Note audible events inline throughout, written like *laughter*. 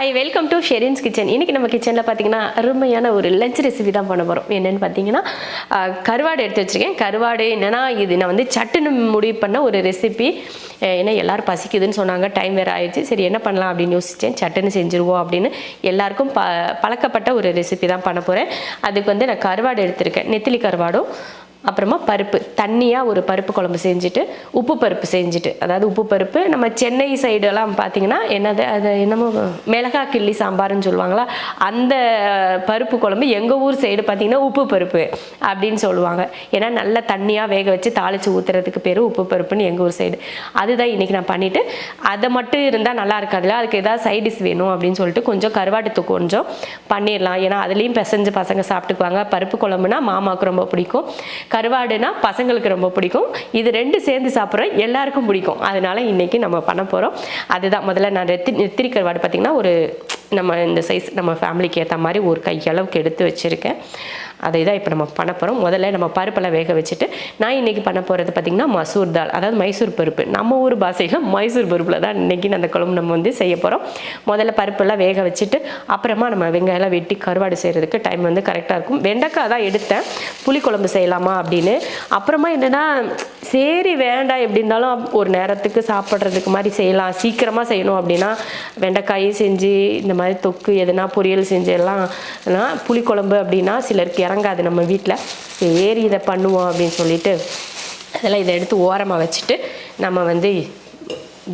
Hi welcome to Sherin's kitchen இன்றைக்கி நம்ம கிச்சனில் பார்த்தீங்கன்னா அருமையான ஒரு லஞ்ச் ரெசிபி தான் பண்ண போகிறோம் என்னென்னு பார்த்தீங்கன்னா கருவாடு எடுத்து வச்சுருக்கேன். கருவாடு என்னென்னா இது நான் வந்து சட்டுன்னு முடிவு பண்ண ஒரு ரெசிபி ஏன்னா எல்லோரும் பசிக்குதுன்னு சொன்னாங்க. டைம் வேறு ஆயிடுச்சு. சரி என்ன பண்ணலாம் அப்படின்னு யோசித்தேன் சட்டுன்னு செஞ்சுருவோம் அப்படின்னு எல்லாருக்கும் ப பழக்கப்பட்ட ஒரு ரெசிபி தான் பண்ண போகிறேன் அதுக்கு வந்து நான் கருவாடு எடுத்திருக்கேன். நெத்திலி கருவாடும் அப்புறமா பருப்பு. தண்ணியாக ஒரு பருப்பு குழம்பு செஞ்சுட்டு உப்பு பருப்பு செஞ்சுட்டு. அதாவது உப்பு பருப்பு நம்ம சென்னை சைடெல்லாம் பார்த்தீங்கன்னா என்னது அது என்னமோ மிளகா கிள்ளி சாம்பார்னு சொல்லுவாங்களா? அந்த பருப்பு குழம்பு எங்கள் ஊர் சைடு பார்த்தீங்கன்னா உப்பு பருப்பு அப்படின்னு சொல்லுவாங்க. ஏன்னா நல்லா தண்ணியாக வேக வச்சு தாளித்து ஊற்றுறதுக்கு பேர் உப்பு பருப்புன்னு எங்கள் ஊர் சைடு அதுதான் இன்றைக்கி நான் பண்ணிவிட்டு அதை மட்டும் இருந்தால் நல்லா இருக்காதுல அதுக்கு ஏதாவது சைடிஸ் வேணும் அப்படின்னு சொல்லிட்டு கொஞ்சம் கருவாட்டுத்து கொஞ்சம் பண்ணிடலாம். ஏன்னா அதுலேயும் பிசைஞ்சு பசங்க சாப்பிட்டுக்குவாங்க. பருப்பு குழம்புனா மாமாவுக்கு ரொம்ப பிடிக்கும். கருவாடுனா பசங்களுக்கு ரொம்ப பிடிக்கும். இது ரெண்டு சேர்ந்து சாப்பிட்ற எல்லாருக்கும் பிடிக்கும். அதனால இன்னைக்கு நம்ம பண்ண போகிறோம் அதுதான் முதல்ல நான் நெத்தி நெத்திரி கருவாடு பார்த்திங்கன்னா ஒரு நம்ம இந்த சைஸ் நம்ம ஃபேமிலிக்கு ஏற்ற மாதிரி ஒரு கையளவுக்கு எடுத்து வச்சுருக்கேன். அதை தான் இப்போ நம்ம பண்ண போகிறோம் முதல்ல நம்ம பருப்பெல்லாம் வேக வச்சுட்டு நான் இன்றைக்கி பண்ண போகிறது பார்த்திங்கன்னா மசூர் தால் அதாவது மைசூர் பருப்பு. நம்ம ஊர் பாஷையில் மைசூர் பருப்பில் தான் இன்றைக்கி அந்த குழம்பு நம்ம வந்து செய்ய போகிறோம் முதல்ல பருப்பெல்லாம் வேக வச்சுட்டு அப்புறமா நம்ம வெங்காயம்லாம் வெட்டி கருவாடு செய்கிறதுக்கு டைம் வந்து கரெக்டாக இருக்கும். வெண்டைக்காய் தான் எடுத்தேன். புளிக்குழம்பு செய்யலாமா அப்படின்னு. அப்புறமா என்னென்னா சரி வேண்டாம் எப்படி இருந்தாலும் ஒரு நேரத்துக்கு சாப்பிட்றதுக்கு மாதிரி செய்யலாம். சீக்கிரமாக செய்யணும் அப்படின்னா வெண்டைக்காய் செஞ்சு இந்த மாதிரி தொக்கு எதுனா பொரியல் செஞ்செல்லாம் புளிக்குழம்பு அப்படின்னா சிலருக்கு இறங்காது நம்ம வீட்டில் சரி இதை பண்ணுவோம் அப்படின்னு சொல்லிட்டு அதெல்லாம் இதை எடுத்து ஓரமாக வச்சுட்டு நம்ம வந்து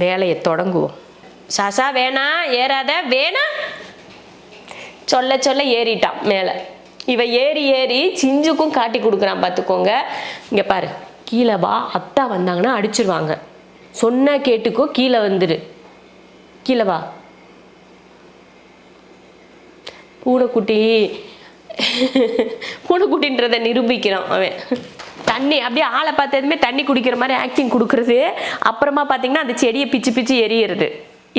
வேலையை தொடங்குவோம். சாசா வேணா ஏறாத. வேணா சொல்ல சொல்ல ஏறிட்டான் மேலே. இவ ஏறி ஏறி சிஞ்சுக்கும் காட்டி கொடுக்குறான் பார்த்துக்கோங்க. இங்கே பாரு. கீழே வா அத்தா வந்தாங்கன்னா அடிச்சிருவாங்க. சொன்ன கேட்டுக்கோ கீழே வந்துடு கீழே வா. பூனைக்குட்டி. பூனைக்குட்டின்றதை நிரூபிக்கிறான் அவன். தண்ணி அப்படியே ஆளை பார்த்ததுமே தண்ணி குடிக்கிற மாதிரி ஆக்டிங் கொடுக்குறது. அப்புறமா பார்த்தீங்கன்னா அந்த செடியை பிச்சு பிச்சு எரியிறது.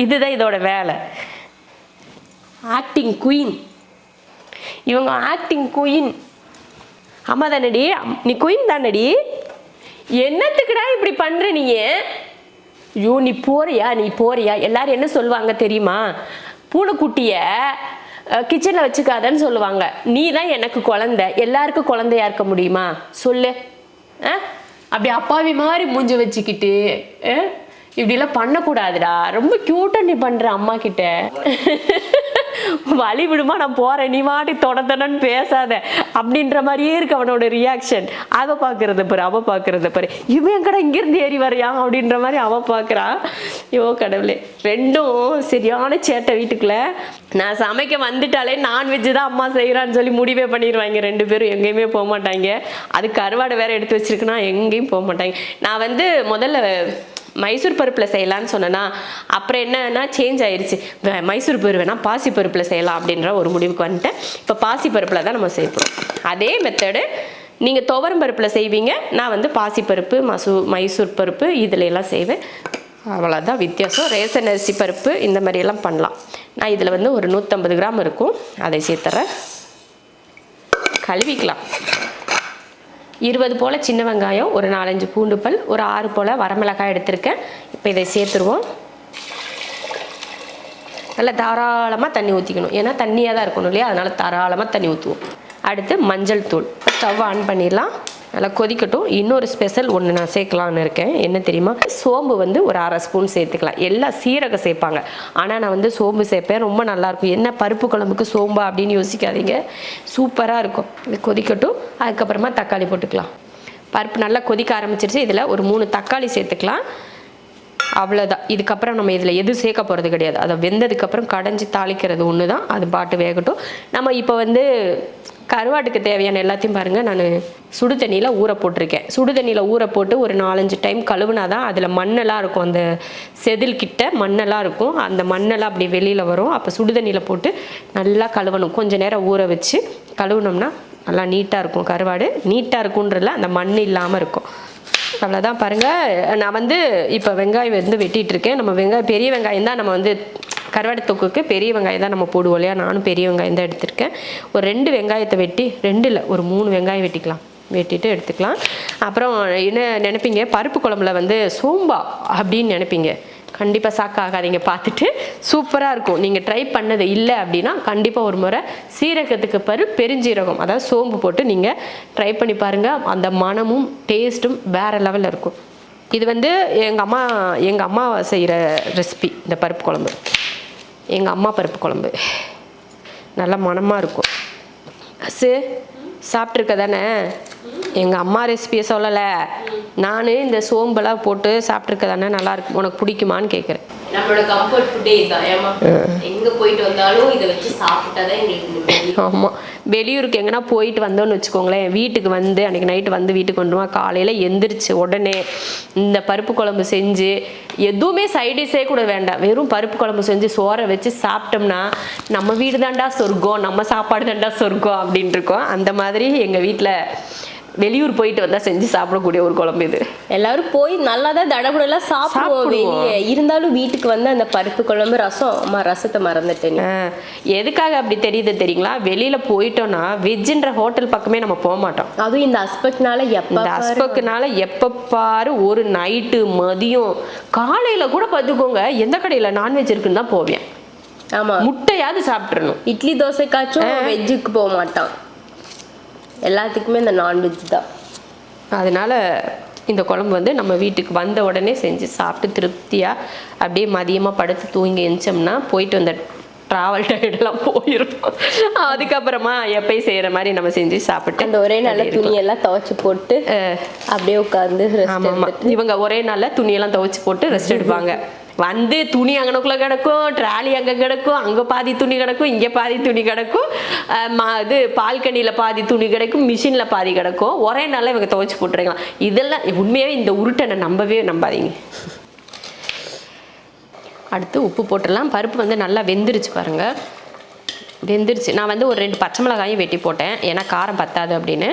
இதுதான் இதோட வேலை. ஆக்டிங் குயின் இவங்க ஆக்டிங் குயின் அம்மா தானடி? நீ குயின் தானடி? என்னத்துக்குடா இப்படி பண்ற நீ ஐயோ நீ போறியா? நீ போறியா? எல்லாரும் என்ன சொல்லுவாங்க தெரியுமா? பூனைக்குட்டிய கிச்சனில் வச்சுக்காதன்னு சொல்லுவாங்க. நீ தான் எனக்கு குழந்தை. எல்லாருக்கும் குழந்தையா இருக்க முடியுமா? சொல்லு. ஆ அப்படி அப்பாவி மாதிரி மூஞ்சி வச்சுக்கிட்டு ஆ? இப்படிலாம் பண்ணக்கூடாதுடா. ரொம்ப க்யூட்டாக நீ பண்ணுற அம்மா கிட்ட வழி விடுமா நான் போகிறேன் நீ மாட்டி தொடத்தனன்னு பேசாத. அப்படின்ற மாதிரியே இருக்கு அவனோட ரியாக்ஷன் அவ பார்க்கறத பாரு அவ பார்க்கறத பாரு. இவன் எங்கடா இங்கேருந்து ஏறி வரையான் அப்படின்ற மாதிரி அவ பார்க்குறா ஐயோ கடவுளே. ரெண்டும் சரியான சேட்டை வீட்டுக்குள்ள. நான் சமைக்க வந்துட்டாலே நான்வெஜ் தான் அம்மா செய்கிறான்னு சொல்லி முடிவே பண்ணிடுவாங்க. ரெண்டு பேரும் எங்கேயுமே போக மாட்டாங்க. அது கருவாடை வேற எடுத்து வச்சிருக்குன்னா எங்கேயும் போக மாட்டாங்க. நான் வந்து முதல்ல மைசூர் பருப்பில் செய்யலான்னு சொன்னேன்னா அப்புறம் என்னன்னா சேஞ்ச் ஆயிடுச்சு மைசூர் பருப்பு வேணால் பாசி பருப்பில் செய்யலாம் அப்படின்ற ஒரு முடிவுக்கு வந்துட்டேன். இப்போ பாசி பருப்பில் தான் நம்ம சேர்ப்போம் அதே மெத்தடு நீங்கள் துவரம் பருப்பில் செய்வீங்க. நான் வந்து பாசி பருப்பு மசூ மைசூர் பருப்பு இதில் எல்லாம் செய்வேன். அவ்வளோதான் வித்தியாசம். ரேசன் அரிசி பருப்பு இந்த மாதிரியெல்லாம் பண்ணலாம். நான் இதில் வந்து ஒரு நூற்றம்பது கிராம் இருக்கும். அதை சேர்த்துறேன். கழுவிக்கலாம். இருபது போல் சின்ன வெங்காயம் ஒரு நாலஞ்சு பூண்டு பல் ஒரு ஆறு போல் வரமிளகாய் எடுத்திருக்கேன். இப்போ இதை சேர்த்துருவோம். நல்லா தாராளமாக தண்ணி ஊற்றிக்கணும் ஏன்னா தண்ணியாக தான் இருக்கணும் இல்லையா? அதனால் தாராளமாக தண்ணி ஊற்றுவோம் அடுத்து மஞ்சள் தூள். ஸ்டவ் ஆன் பண்ணிடலாம். நல்லா கொதிக்கட்டும். இன்னொரு ஸ்பெஷல் ஒன்று நான் சேர்க்கலான்னு இருக்கேன். என்ன தெரியுமா? சோம்பு வந்து ஒரு அரை ஸ்பூன் சேர்த்துக்கலாம். எல்லாம் சீரகம் சேர்ப்பாங்க. ஆனால் நான் வந்து சோம்பு சேர்ப்பேன். ரொம்ப நல்லாயிருக்கும் என்ன பருப்பு குழம்புக்கு சோம்பா அப்படின்னு யோசிக்காதீங்க. சூப்பராக இருக்கும். இது கொதிக்கட்டும். அதுக்கப்புறமா தக்காளி போட்டுக்கலாம். பருப்பு நல்லா கொதிக்க ஆரம்பிச்சிருச்சு. இதில் ஒரு மூணு தக்காளி சேர்த்துக்கலாம். அவ்வளோதான் இதுக்கப்புறம் நம்ம இதில் எதுவும் சேர்க்க போகிறது கிடையாது. அதை வெந்ததுக்கப்புறம் கடைஞ்சி தாளிக்கிறது ஒன்று தான் அது பாட்டு வேகட்டும். நம்ம இப்போ வந்து கருவாட்டுக்கு தேவையான எல்லாத்தையும் பாருங்கள் நான் சுடு தண்ணியில் ஊற போட்டிருக்கேன். சுடு தண்ணியில் ஊற போட்டு ஒரு நாலஞ்சு டைம் கழுவுனா தான் அதில் மண்ணெல்லாம் இருக்கும். அந்த செதில் கிட்ட மண்ணெல்லாம் இருக்கும். அந்த மண்ணெல்லாம் அப்படி வெளியில் வரும். அப்போ சுடு தண்ணியில் போட்டு நல்லா கழுவணும். கொஞ்சம் நேரம் ஊற வச்சு கழுவுனோம்னா நல்லா நீட்டாக இருக்கும். கருவாடு நீட்டாக இருக்குன்றதுல அந்த மண் இல்லாமல் இருக்கும். அவ்வளோதான் பாருங்கள் நான் வந்து இப்போ வெங்காயம் வந்து வெட்டிகிட்டு இருக்கேன். நம்ம வெங்காயம் பெரிய வெங்காயம் தான் நம்ம வந்து கருவாடு தொக்குக்கு பெரிய வெங்காயம் தான் நம்ம போடுவோம் இல்லையா? நானும் பெரிய வெங்காயம் தான் எடுத்திருக்கேன். ஒரு ரெண்டு வெங்காயத்தை வெட்டி ரெண்டு இல்லை ஒரு மூணு வெங்காயம் வெட்டிக்கலாம். வெட்டிட்டு எடுத்துக்கலாம். அப்புறம் என்ன நினைப்பீங்க? பருப்பு குழம்புல வந்து சோம்பா அப்படின்னு நினைப்பீங்க. கண்டிப்பாக சாக்காகாதீங்க பார்த்துட்டு சூப்பராக இருக்கும். நீங்கள் ட்ரை பண்ணது இல்லை அப்படின்னா கண்டிப்பாக ஒரு முறை சீரகத்துக்கு பரு பெருஞ்சீரகம் அதாவது சோம்பு போட்டு நீங்கள் ட்ரை பண்ணி பாருங்கள் அந்த மணமும் டேஸ்ட்டும் வேறு லெவலில் இருக்கும். இது வந்து எங்கள் அம்மா எங்கள் அம்மா செய்கிற ரெசிபி இந்த பருப்பு குழம்பு. எங்கள் அம்மா பருப்பு குழம்பு. நல்லா மணமாக இருக்கும். அசு சாப்பிட்ருக்க தானே? எங்கள் அம்மா ரெசிபியை சொல்லலை. நான் இந்த சோம்பெல்லாம் போட்டு சாப்பிட்ருக்க தானே நல்லா இருக்கு. உனக்கு பிடிக்குமான்னு கேட்குறேன் நம்மளோட கம்ஃபர்ட் ஃபுட்டே இதுதான் ஏமா எங்க போயிட்டு வந்தாலும் இதை வச்சு சாப்பிட்டாதான் எங்களுக்கு நிம்மதி ஆமாம் வெளியூருக்கு எங்கன்னா போயிட்டு வந்தோன்னு வச்சுக்கோங்களேன். வீட்டுக்கு வந்து அன்றைக்கி நைட்டு வந்து வீட்டுக்கு வந்துடுவோம் காலையில் எந்திரிச்சு உடனே இந்த பருப்பு குழம்பு செஞ்சு எதுவுமே சைடிஷே கூட வேண்டாம். வெறும் பருப்பு குழம்பு செஞ்சு சோறை வச்சு சாப்பிட்டோம்னா நம்ம வீடு தாண்டா சொர்க்கம் நம்ம சாப்பாடு தாண்டா சொர்க்கம் அப்படின்ட்டு இருக்கோம். அந்த மாதிரி எங்கள் வீட்டில் வெளியூர் போயிட்டு வந்தால் செஞ்சு சாப்பிடக்கூடிய ஒரு குழம்பு இது. எல்லாரும் போய் நல்லா தான் தடபுடலாம் சாப்பிடுவோம். வெளியே. இருந்தாலும் வீட்டுக்கு வந்து அந்த பருப்பு குழம்பு ரசம் அம்மா ரசத்தை மறந்துட்டேன் எதுக்காக அப்படி தெரியுது தெரியுங்களா? வெளியில் போயிட்டோன்னா வெஜ்ஜுன்ற ஹோட்டல் பக்கமே நம்ம போக மாட்டோம். அதுவும் இந்த அஸ்பெக்ட்னால எப்ப இந்த அஸ்பக்குனால எப்போ பாரு ஒரு நைட்டு மதியம். காலையில் கூட பார்த்துக்கோங்க எந்த கடையில் நான்வெஜ் இருக்குன்னு தான் போவேன். ஆமா. முட்டையாவது சாப்பிட்றணும் இட்லி தோசைக்காச்சும் வெஜ்ஜுக்கு போக மாட்டான் எல்லாத்துக்குமே இந்த நான்வெஜ் தான். அதனால இந்த குழம்பு வந்து நம்ம வீட்டுக்கு வந்த உடனே செஞ்சு சாப்பிட்டு திருப்தியாக அப்படியே மதியமாக படுத்து தூங்கி எழுந்தோம்னா போயிட்டு வந்த ட்ராவல் டயர்டெல்லாம் போயிடும் அதுக்கப்புறமா எப்பயும் செய்கிற மாதிரி நம்ம செஞ்சு சாப்பிட்டு அந்த ஒரே நல்ல இருக்கும். துணியெல்லாம் துவைச்சு போட்டு அப்படியே உட்காந்து ஆமாம் ஆமாம் இவங்க ஒரே நாளில் துணியெல்லாம் துவைச்சு போட்டு ரெஸ்ட் எடுப்பாங்க. வந்து துணி அங்கனக்குள்ளே கிடக்கும் ட்ராலி அங்கே கிடக்கும் அங்கே பாதி துணி கிடக்கும் இங்கே பாதி துணி கிடக்கும். மா இது பால்கனியில் பாதி துணி கிடைக்கும் மிஷினில் பாதி கிடக்கும். ஒரே நாளில் இவங்க துவைச்சி போட்டுருக்கலாம். இதெல்லாம் உண்மையாகவே இந்த உருட்டை நம்பவே நம்பாதீங்க. அடுத்து உப்பு போட்டுடலாம். பருப்பு வந்து நல்லா வெந்துருச்சு பாருங்கள் வெந்துருச்சு. நான் வந்து ஒரு ரெண்டு பச்சை மிளகாயும் வெட்டி போட்டேன். ஏன்னா காரம் பத்தாது அப்படின்னு.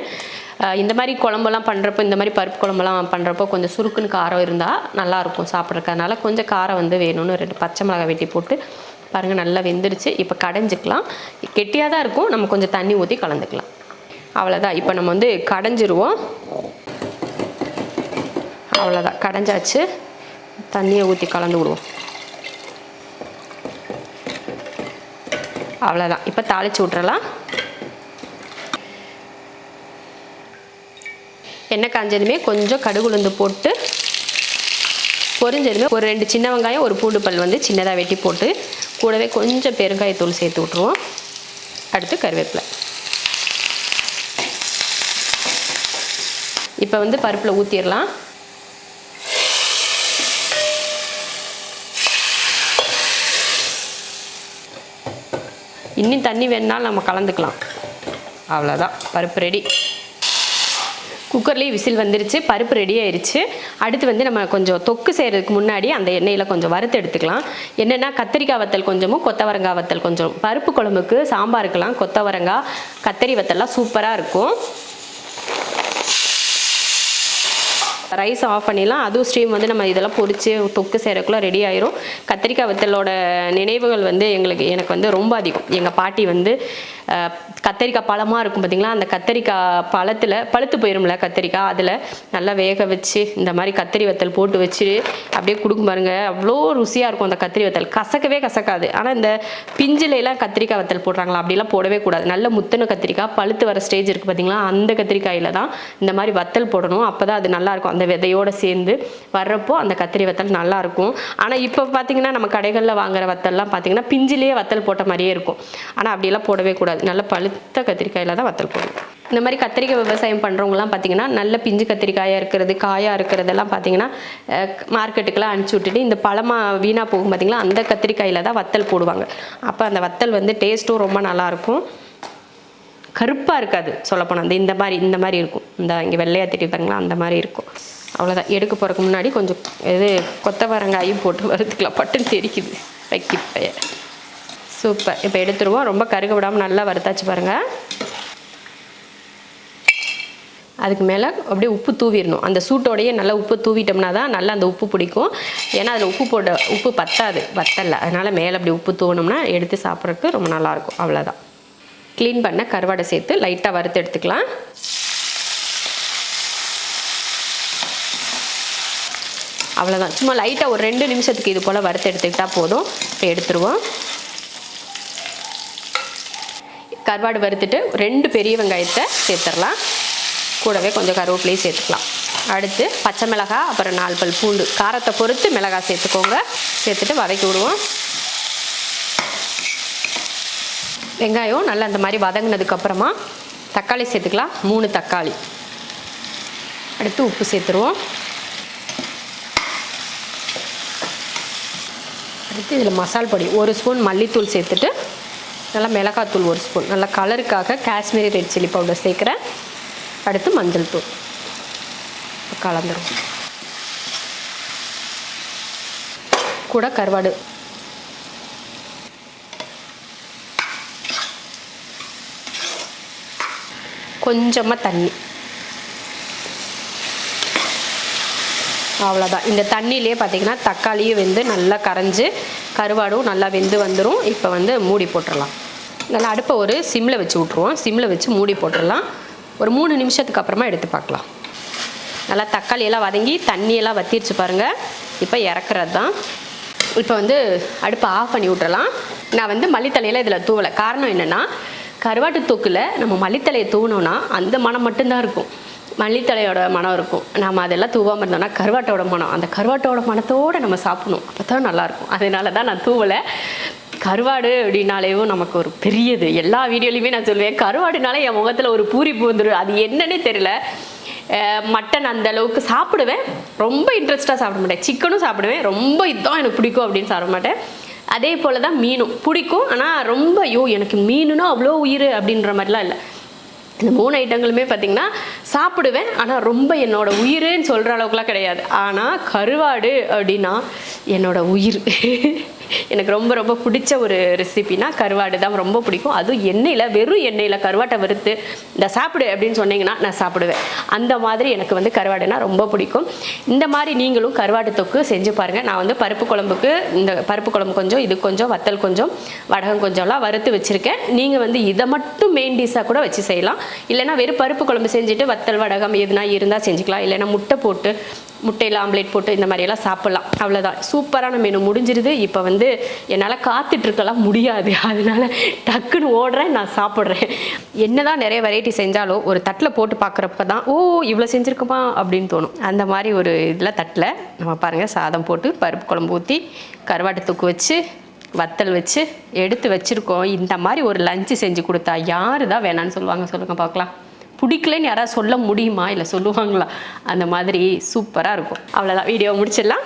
இந்த மாதிரி குழம்பெல்லாம் பண்ணுறப்போ இந்த மாதிரி பருப்பு குழம்பெல்லாம் பண்ணுறப்போ கொஞ்சம் சுருக்குன்னு காரம் இருந்தால் நல்லாயிருக்கும் சாப்பிட்றதுக்கு. கொஞ்சம் காரம் வந்து வேணும்னு ரெண்டு பச்சை மிளகாய் வெட்டி போட்டு பாருங்கள் நல்லா வெந்துருச்சு. இப்போ கடைஞ்சிக்கலாம். கெட்டியாக தான் இருக்கும். நம்ம கொஞ்சம் தண்ணி ஊற்றி கலந்துக்கலாம். அவ்வளோதான் இப்போ நம்ம வந்து கடைஞ்சிருவோம். அவ்வளோதான் கடைஞ்சாச்சு. தண்ணியை ஊற்றி கலந்து விடுவோம். அவ்வளோதான் இப்போ தாளிச்சு விட்றலாம் எண்ணெய் காஞ்சதுமே கொஞ்சம் கடுகு உளுந்து போட்டு பொரிஞ்சதுமே ஒரு ரெண்டு சின்ன வெங்காயம் ஒரு பூண்டு பல் வந்து சின்னதாக வெட்டி போட்டு கூடவே கொஞ்சம் பெருங்காயத்தூள் சேர்த்து விட்ருவோம் அடுத்து கருவேப்பிலை. இப்போ வந்து பருப்பில் ஊற்றிடலாம் இன்னும் தண்ணி வேணுனாலும் நம்ம கலந்துக்கலாம். அவ்வளோதான் பருப்பு ரெடி குக்கர்லேயே விசில் வந்துருச்சு பருப்பு ரெடி ஆயிடுச்சு அடுத்து வந்து நம்ம கொஞ்சம் தொக்கு செய்கிறதுக்கு முன்னாடி அந்த எண்ணெயில் கொஞ்சம் வறுத்து எடுத்துக்கலாம். என்னென்னா கத்திரிக்காய் வத்தல் கொஞ்சமும் கொத்தவரங்காய் வத்தல் கொஞ்சம். பருப்பு குழம்புக்கு சாம்பாருக்கெல்லாம் கொத்தவரங்காய் கத்தரி வத்தல்லாம் சூப்பராக இருக்கும். ரைஸ் ஆஃப் பண்ணிடலாம். அதுவும் ஸ்டீம் வந்து நம்ம இதெல்லாம் பொறிச்சு தொக்கு செய்கிறக்குள்ளே ரெடி ஆயிரும். கத்திரிக்காய் வத்தலோட நினைவுகள் வந்து எங்களுக்கு எனக்கு வந்து ரொம்ப அதிகம். எங்கள் பாட்டி வந்து கத்தரிக்காய் பழமாக இருக்கும் பார்த்தீங்களா அந்த கத்தரிக்காய் பழத்தில் பழுத்து போயிரும்ல கத்தரிக்காய். அதில் நல்லா வேக வச்சு இந்த மாதிரி கத்திரி வத்தல் போட்டு வச்சு அப்படியே கொடுக்கும் பாருங்கள் அவ்வளோ ருசியாக இருக்கும் அந்த கத்திரி வத்தல். கசக்கவே கசக்காது. ஆனால் இந்த பிஞ்சிலையெல்லாம் கத்திரிக்காய் வத்தல் போடுறாங்களா? அப்படிலாம் போடவே கூடாது. நல்ல முத்தன கத்திரிக்காய் பழுத்து வர ஸ்டேஜ் இருக்குது பார்த்தீங்களா அந்த கத்திரிக்காயில் தான் இந்த மாதிரி வத்தல் போடணும். அப்போ தான் அது நல்லாயிருக்கும் அந்த விதையோட சேர்ந்து வர்றப்போ அந்த கத்திரி வத்தல் நல்லாயிருக்கும் ஆனால் இப்போ பார்த்தீங்கன்னா நம்ம கடைகளில் வாங்குற வத்தல்லாம் பார்த்தீங்கன்னா பிஞ்சிலேயே வத்தல் போட்ட மாதிரியே இருக்கும். ஆனால் அப்படியெல்லாம் போடவே கூடாது. நல்ல பழுத்த கத்திரிக்காயில் தான் வத்தல் போடணும். இந்த மாதிரி கத்திரிக்காய் விவசாயம் பண்ணுறவங்கலாம் பார்த்தீங்கன்னா நல்ல பிஞ்சு கத்திரிக்காயாக இருக்கிறது காயாக இருக்கிறதெல்லாம் பார்த்தீங்கன்னா மார்க்கெட்டுக்கெலாம் அனுப்பிச்சி விட்டுட்டு இந்த பழமாக வீணாக போகும் பார்த்திங்களா அந்த கத்திரிக்காயில் தான் வத்தல் போடுவாங்க. அப்போ அந்த வத்தல் வந்து டேஸ்ட்டும் ரொம்ப நல்லாயிருக்கும். கருப்பாக இருக்காது சொல்லப்போனால் அந்த இந்த மாதிரி இந்த மாதிரி இருக்கும். இந்த இங்கே வெள்ளையாக தெரியுதாங்களா அந்த மாதிரி இருக்கும். அவ்வளோதான் எடுக்க போகிறதுக்கு முன்னாடி கொஞ்சம் இது கொத்தவரங்காயும் போட்டு வறுத்துக்கலாம். பட்டுன்னு தெரிக்குது. வைக்க சூப்பர். இப்போ எடுத்துருவோம். ரொம்ப கருக விடாமல் நல்லா வறுத்தாச்சு பாருங்கள் அதுக்கு மேலே அப்படியே உப்பு தூவிடணும். அந்த சூட்டோடையே நல்லா உப்பு தூவிட்டோம்னா தான் நல்லா அந்த உப்பு பிடிக்கும். ஏன்னா அதில் உப்பு போட உப்பு பத்தாது பத்தலை அதனால் மேலே அப்படி உப்பு தூவினோம்னா எடுத்து சாப்பிட்றதுக்கு ரொம்ப நல்லாயிருக்கும் அவ்வளோதான் க்ளீன் பண்ண கருவாடை சேர்த்து லைட்டாக வறுத்து எடுத்துக்கலாம். அவ்வளோதான் சும்மா லைட்டாக ஒரு ரெண்டு நிமிஷத்துக்கு இது போல் வறுத்து எடுத்துக்கிட்டால் போதும். இப்போ எடுத்துருவோம். கருவாடு வறுத்துட்டு ரெண்டு பெரிய வெங்காயத்தை சேர்த்துடலாம். கூடவே கொஞ்சம் கருவேப்பிலையும் சேர்த்துக்கலாம். அடுத்து பச்சை மிளகா அப்புறம் நாலு பல் பூண்டு காரத்தை பொறுத்து மிளகாய் சேர்த்துக்கோங்க. சேர்த்துட்டு வதக்கி விடுவோம். வெங்காயம் நல்லா அந்த மாதிரி வதங்கினதுக்கப்புறமா தக்காளி சேர்த்துக்கலாம். மூணு தக்காளி. அடுத்து உப்பு சேர்த்துருவோம். அடுத்து இதில் மசால் பொடி. ஒரு ஸ்பூன் மல்லித்தூள் சேர்த்துட்டு நல்லா மிளகாத்தூள் ஒரு ஸ்பூன். நல்லா கலருக்காக காஷ்மீரி ரெட் சில்லி பவுடர் சேர்க்குறேன். அடுத்து மஞ்சள் தூள். கலந்துரும். கூட கருவாடு. கொஞ்சமாக தண்ணி. அவ்வளோதான் இந்த தண்ணியிலே பார்த்திங்கன்னா தக்காளியும் வெந்து நல்லா கரைஞ்சி கருவாடும் நல்லா வெந்து வந்துடும் இப்போ வந்து மூடி போட்டுடலாம் நல்லா அடுப்பை ஒரு சிம்மில் வச்சு விட்ருவோம் சிம்மில் வச்சு மூடி போட்டுடலாம். ஒரு மூணு நிமிஷத்துக்கு அப்புறமா எடுத்து பார்க்கலாம். நல்லா தக்காளி எல்லாம் வதங்கி தண்ணியெல்லாம் வத்திருச்சு பாருங்கள் இப்போ இறக்குறது தான். இப்போ வந்து அடுப்பை ஆஃப் பண்ணி விட்றலாம் நான் வந்து மல்லித்தலையில் இதில் தூவலை. காரணம் என்னென்னா கருவாட்டு தூக்கில் நம்ம மல்லித்தலையை தூவினோன்னா அந்த மனம் மட்டும்தான் இருக்கும். மல்லித்தலையோட மனம் இருக்கும். நம்ம அதெல்லாம் தூவாமல் இருந்தோம்னா கருவாட்டோட மனம் அந்த கருவாட்டோட மனத்தோடு நம்ம சாப்பிடணும். அப்போ தான் நல்லாயிருக்கும் அதனால தான் நான் தூவலை. கருவாடு அப்படின்னாலேயும் நமக்கு ஒரு பெரியது. எல்லா வீடியோலையுமே நான் சொல்லுவேன் கருவாடுனாலே என் முகத்தில் ஒரு பூரிப்பு வந்துடும் அது என்னன்னே தெரியல. மட்டன் அந்த அளவுக்கு சாப்பிடுவேன். ரொம்ப இன்ட்ரெஸ்ட்டாக சாப்பிட மாட்டேன். சிக்கனும் சாப்பிடுவேன். ரொம்ப இதுதான் எனக்கு பிடிக்கும் அப்படின்னு சாப்பிட மாட்டேன். அதே போல் தான் மீனும். பிடிக்கும். ஆனால் ரொம்ப ஐயோ எனக்கு மீனுனா அவ்வளோ உயிர் அப்படின்ற மாதிரிலாம் இல்லை. இந்த மூணு ஐட்டங்களுமே பார்த்திங்கன்னா சாப்பிடுவேன். ஆனால் ரொம்ப என்னோடய உயிருன்னு சொல்கிற அளவுக்குலாம் கிடையாது. ஆனால் கருவாடு அப்படின்னா என்னோடய உயிர். *laughs* எனக்கு ரொம்ப ரொம்ப பிடிச்ச ஒரு ரெசிபினா கருவாடு தான் ரொம்ப பிடிக்கும். அதுவும் எண்ணெயில் வெறும் எண்ணெயில் கருவாட்டை வறுத்து இந்த சாப்பிடு அப்படின்னு சொன்னீங்கன்னா நான் சாப்பிடுவேன். அந்த மாதிரி எனக்கு வந்து கருவாடுனா ரொம்ப பிடிக்கும். இந்த மாதிரி நீங்களும் கருவாட்டு தொக்கு செஞ்சு பாருங்கள் நான் வந்து பருப்பு குழம்புக்கு இந்த பருப்பு குழம்பு கொஞ்சம் இது கொஞ்சம் வத்தல் கொஞ்சம் வடகம் கொஞ்சம்லாம் வறுத்து வச்சுருக்கேன். நீங்கள் வந்து இதை மட்டும் மெயின் டிஷ்ஷாக கூட வச்சு செய்யலாம். இல்லைன்னா வெறும் பருப்பு குழம்பு செஞ்சுட்டு வத்தல் வடகம் எதுனா இருந்தால் செஞ்சுக்கலாம். இல்லைன்னா முட்டை போட்டு முட்டையில் ஆம்லேட் போட்டு இந்த மாதிரியெல்லாம் சாப்பிட்லாம். அவ்வளோதான் சூப்பரான மெனு முடிஞ்சிருது. இப்போ வந்து என்னால் காத்துட்ருக்கலாம். முடியாது. அதனால டக்குன்னு ஓடுறேன். நான் சாப்பிட்றேன். என்னதான் நிறைய வெரைட்டி செஞ்சாலும் ஒரு தட்டில் போட்டு பார்க்குறப்ப தான் ஓ இவ்வளோ செஞ்சுருக்குமா? அப்படின்னு தோணும். அந்த மாதிரி ஒரு இதில் தட்டில் நம்ம பாருங்கள் சாதம் போட்டு பருப்பு குழம்பு ஊற்றி கருவாட்டு தூக்கு வச்சு வத்தல் வச்சு எடுத்து வச்சுருக்கோம். இந்த மாதிரி ஒரு லஞ்சு செஞ்சு கொடுத்தா யாரு தான் வேணான்னு சொல்லுவாங்க. சொல்லுங்கள் பார்க்கலாம். பிடிக்கலன்னு யாராவது சொல்ல முடியுமா? இல்லை சொல்லுவாங்களா? அந்த மாதிரி சூப்பராக இருக்கும். அவ்வளோதான் வீடியோ முடிச்சிடலாம்.